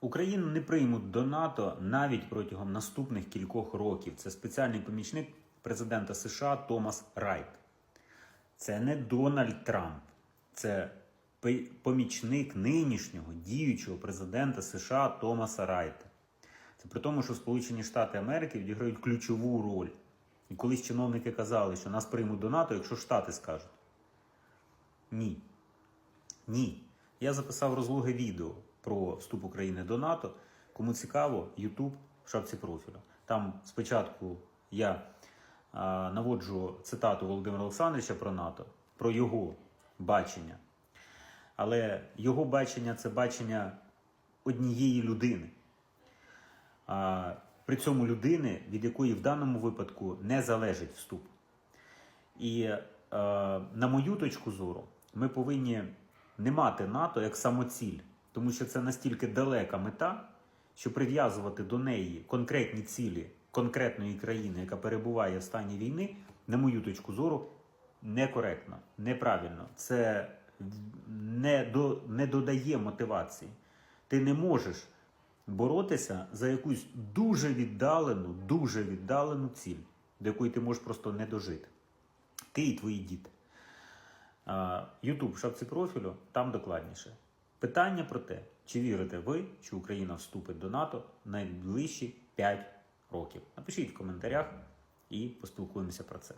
Україну не приймуть до НАТО навіть протягом наступних кількох років. Це спеціальний помічник президента США Томас Райт. Це не Дональд Трамп, це помічник нинішнього діючого президента США Томаса Райта. Це при тому, що Сполучені Штати Америки відіграють ключову роль. І колись чиновники казали, що нас приймуть до НАТО, якщо Штати скажуть. Ні. Ні. Я записав розлоге відео про вступ України до НАТО. Кому цікаво, YouTube в шапці профілю. Там спочатку я а, наводжу цитату Володимира Олександровича про НАТО, про його бачення. Але його бачення це бачення однієї людини. При цьому людини, від якої в даному випадку не залежить вступ. І е, на мою точку зору, ми повинні не мати НАТО як самоціль, тому що це настільки далека мета, що прив'язувати до неї конкретні цілі конкретної країни, яка перебуває в стані війни, на мою точку зору, некоректно, неправильно. Це не, до, не додає мотивації. Ти не можеш боротися за якусь дуже віддалену, дуже віддалену ціль, до якої ти можеш просто не дожити. Ти і твої діти. Ютуб в шапці профілю, там докладніше. Питання про те, чи вірите ви, що Україна вступить до НАТО в найближчі 5 років. Напишіть в коментарях і поспілкуємося про це.